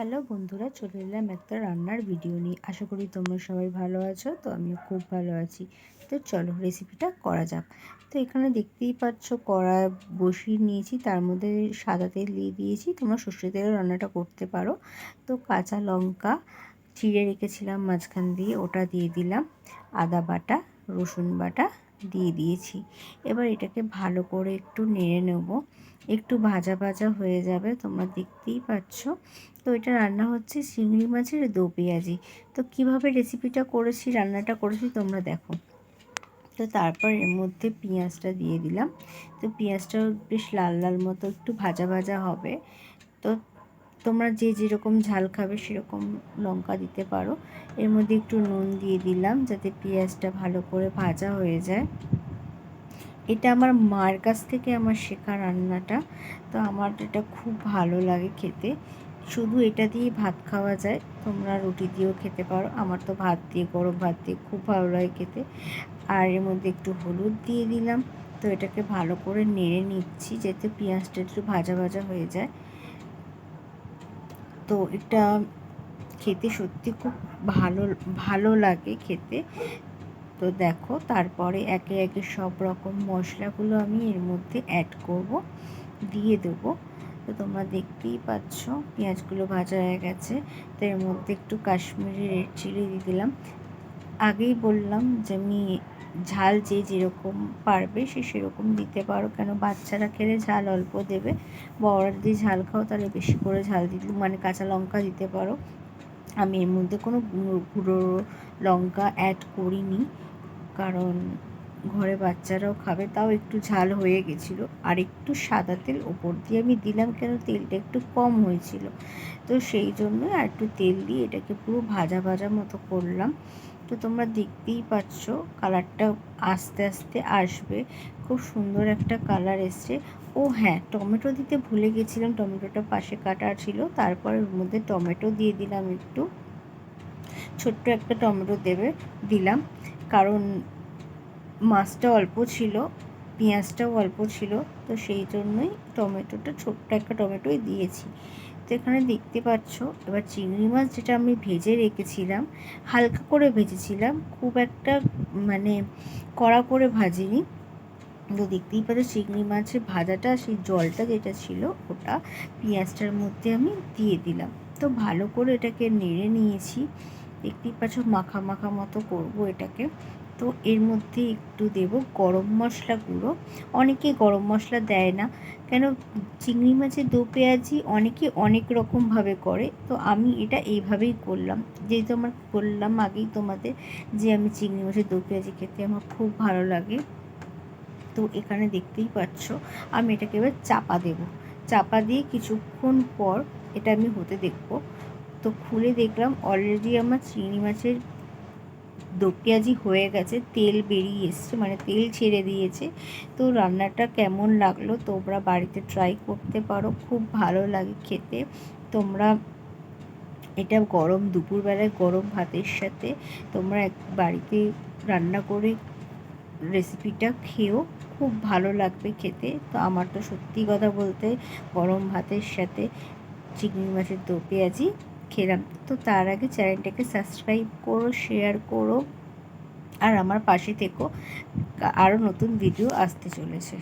Hello বন্ধুরা, চলে এলাম একটা রান্নার ভিডিও নিয়ে। আশা করি তোমরা সবাই ভালো আছো, তো আমিও খুব ভালো আছি। তো চলো রেসিপিটা করা যাক। তো এখানে দেখতেই পাচ্ছ কড়া বসিয়ে নিয়েছি, তার মধ্যে সাদা তেল দিয়ে দিয়েছি। তোমরা সর্ষে তেলে রান্নাটা করতে পারো। তো কাঁচা লঙ্কা চিড়ে রেখেছিলাম মাঝখান দিয়ে, ওটা দিয়ে দিলাম। আদা বাটা রসুন বাটা দিয়ে দিয়েছি। এবার এটাকে ভালো করে একটু নেড়ে নেব। একটু ভাজা ভাজা হয়ে যাবে, তোমরা দেখতেই পাচ্ছ। তো এটা রান্না হচ্ছে চিংড়ি মাছের দো পেঁয়াজি। তো কীভাবে রেসিপিটা করেছি, রান্নাটা করেছি, তোমরা দেখো। তো তারপর এর মধ্যে পেঁয়াজটা দিয়ে দিলাম। তো পেঁয়াজটাও বেশ লাল লাল মতো একটু ভাজা ভাজা হবে। তো তোমরা যে যেরকম ঝাল খাবে সেরকম লঙ্কা দিতে পারো। এর মধ্যে একটু নুন দিয়ে দিলাম যাতে পেঁয়াজটা ভালো করে ভাজা হয়ে যায়। এটা আমার মার কাছ থেকে আমার শেখা রান্নাটা। তো আমার এটা খুব ভালো লাগে খেতে। শুধু এটা দিয়ে ভাত খাওয়া যায়। তোমরা রুটি দিয়েও খেতে পারো। আমার তো ভাত দিয়ে, গরম ভাত দিয়ে খুব ভালো লাগে খেতে। আর এর মধ্যে একটু হলুদ দিয়ে দিলাম। তো এটাকে ভালো করে নেড়ে নিচ্ছি যাতে পেঁয়াজটা একটু ভাজা ভাজা হয়ে যায়। তো এটা খেতে সত্যি খুব ভালো ভালো লাগে খেতে। তো দেখো তারপরে একে একে সব রকম মশলাগুলো আমি এর মধ্যে অ্যাড করব, দিয়ে দেবো। তো তোমরা দেখতেই পাচ্ছ পেঁয়াজগুলো ভাজা হয়ে গেছে। তো এর মধ্যে একটু কাশ্মীরি রেড চিলি দিয়ে দিলাম। আগেই বললাম যে, আমি ঝাল যে যেরকম পারবে সে সেরকম দিতে পারো। কেন বাচ্চারা খেলে ঝাল অল্প দেবে। বড়রা যদি ঝাল খাও তাহলে বেশি করে ঝাল দিতে মানে কাঁচা লঙ্কা দিতে পারো। আমি এর মধ্যে কোনো গুঁড়ো লঙ্কা অ্যাড করিনি। কারণ ঘরে বাচ্চারাও খাবে, তাও একটু ঝাল হয়ে গেছিল। আর একটু সাদা তেল ওপর দিয়ে আমি দিলাম কেন তেলটা একটু কম হয়েছিল। তো সেই জন্য আর একটু তেল দিয়ে এটাকে পুরো ভাজা ভাজা মতো করলাম। তো তোমরা দেখতেই পাচ্ছ কালারটা আস্তে আস্তে আসবে। খুব সুন্দর একটা কালার এসছে। ও হ্যাঁ টমেটো দিতে ভুলে গেছিলাম, টমেটোটা পাশে কাটা ছিল, তারপর ওর মধ্যে টমেটো দিয়ে দিলাম একটু। ছোট্ট একটা টমেটো দেবে, দিলাম। কারণ মাছটা অল্প ছিল পেঁয়াজটাও অল্প ছিল, তো সেই জন্যই টমেটোটা ছোট্ট একটা টমেটোই দিয়েছি। তো এখানে দেখতে পাচ্ছ, এবার চিংড়ি মাছ যেটা আমি ভেজে রেখেছিলাম, হালকা করে ভেজেছিলাম, খুব একটা মানে কড়া করে ভাজিনি। তো দেখতেই পাচ্ছ চিংড়ি মাছের ভাজাটা, সেই জলটা যেটা ছিল, ওটা পেঁয়াজটার মধ্যে আমি দিয়ে দিলাম। তো ভালো করে এটাকে নেড়ে নিয়েছি, দেখতেই পাচ্ছ মাখা মাখা মতো করব এটাকে। তো এর মধ্যে একটু দেব গরম মশলা গুঁড়ো। অনেকে গরম মশলা দেয় না। কেন? চিংড়ি মাছের দো পেঁয়াজি অনেকে অনেক রকমভাবে করে। তো আমি এটা এইভাবেই করলাম। যেহেতু আমার বললাম আগেই তোমাদের যে আমি চিংড়ি মাছের দো পেঁয়াজি খেতে আমার খুব ভালো লাগে। তো এখানে দেখতেই পাচ্ছ আমি এটাকে এবার চাপা দেব। চাপা দিয়ে কিছুক্ষণ পর এটা আমি হতে দেখব। তো খুলে দেখলাম অলরেডি আমার চিংড়ি মাছের দো পেঁয়াজি হয়ে গেছে, তেল বেরিয়ে এসছে মানে তেল ছেড়ে দিয়েছে। তো রান্নাটা কেমন লাগল? তোমরা বাড়িতে ট্রাই করতে পারো, খুব ভালো লাগে খেতে। তোমরা এটা গরম, দুপুরবেলায় গরম ভাতের সাথে তোমরা এক বাড়িতে রান্না করে রেসিপিটা খেয়েও খুব ভালো লাগবে খেতে। তো আমার তো সত্যি কথা বলতে গরম ভাতের সাথে চিংড়ি মাছের দো পেঁয়াজি খেলাম। তো তার আগে চ্যানেলটাকে সাবস্ক্রাইব করো, শেয়ার করো, আর আমার পাশে থেকো। আরও নতুন ভিডিও আসতে চলেছে।